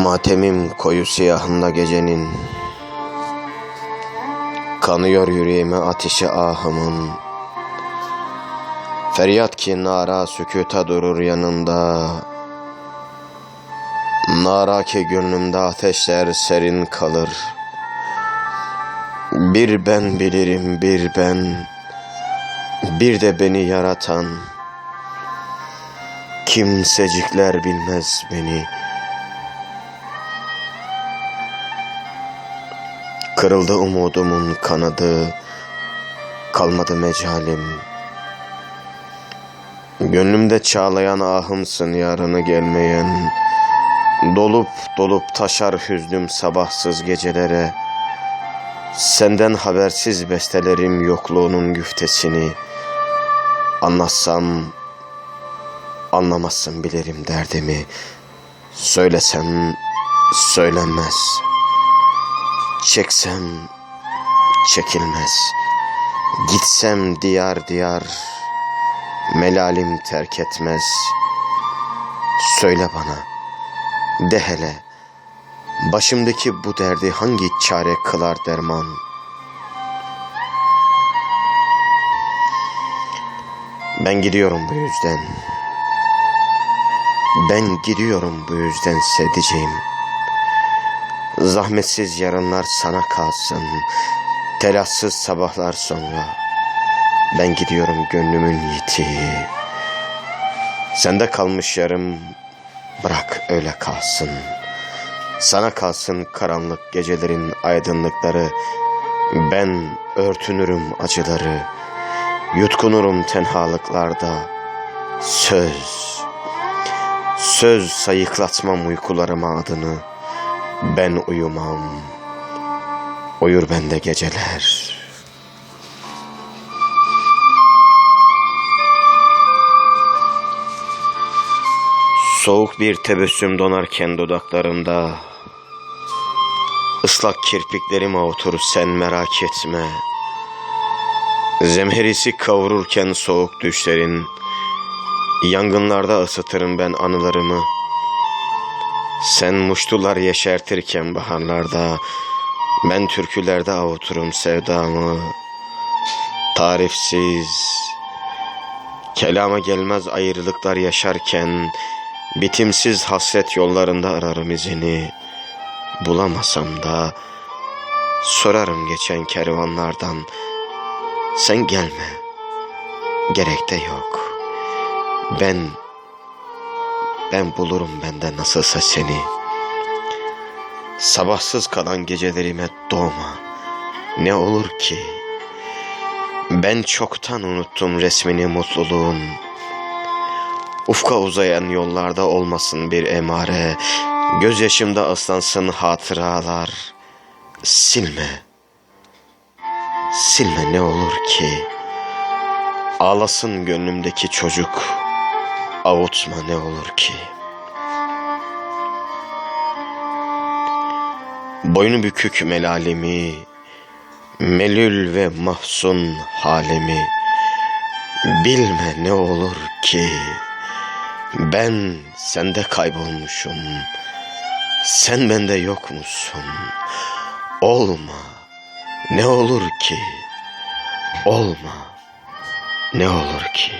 Matemim koyu siyahında gecenin. Kanıyor yüreğime ateşi ahımın. Feryat ki nara sükuta durur yanında Nara ki gönlümde ateşler serin kalır. Bir ben bilirim bir ben. Bir de beni yaratan. Kimsecikler bilmez beni Kırıldı umudumun kanadı, kalmadı mecalim. Gönlümde çağlayan ahımsın yarını gelmeyen. Dolup dolup taşar hüznüm sabahsız gecelere. Senden habersiz bestelerim yokluğunun güftesini. Anlatsam anlamazsın bilirim derdimi. Söylesem söylenmez.'' Çeksem çekilmez. Gitsem diyar diyar melalim terk etmez. Söyle bana de hele başımdaki bu derdi hangi çare kılar derman? Ben gidiyorum bu yüzden. Ben gidiyorum bu yüzden sevdiceğim. Zahmetsiz yarınlar sana kalsın. Telassız sabahlar sonra. Ben gidiyorum gönlümün yitiği. Sende kalmış yarım bırak öyle kalsın. Sana kalsın karanlık gecelerin aydınlıkları. Ben örtünürüm acıları. Yutkunurum tenhalıklarda. Söz. Söz sayıklatmam uykularıma adını. Ben uyumam. Uyur bende geceler. Soğuk bir tebessüm donarken dudaklarımda ıslak kirpiklerime otur sen merak etme Zemherisi kavururken soğuk düşlerin Yangınlarda ısıtırım ben anılarımı sen muştular yeşertirken baharlarda Ben türkülerde avuturum sevdamı. Tarifsiz Kelama gelmez ayrılıklar yaşarken Bitimsiz hasret yollarında ararım izini. Bulamasam da Sorarım geçen kervanlardan Sen gelme Gerek de yok. Ben ben bulurum bende nasılsa seni. Sabahsız kalan gecelerime doğma. Ne olur ki? Ben çoktan unuttum resmini mutluluğun. Ufka uzayan yollarda olmasın bir emare. Gözyaşımda ıslansın hatıralar. Silme. Silme ne olur ki? Ağlasın gönlümdeki çocuk. Avutma ne olur ki. Boynu bükük melalimi, melül ve mahzun halimi, bilme ne olur ki. Ben sende kaybolmuşum, sen bende yok musun? Olma, ne olur ki, olma, ne olur ki.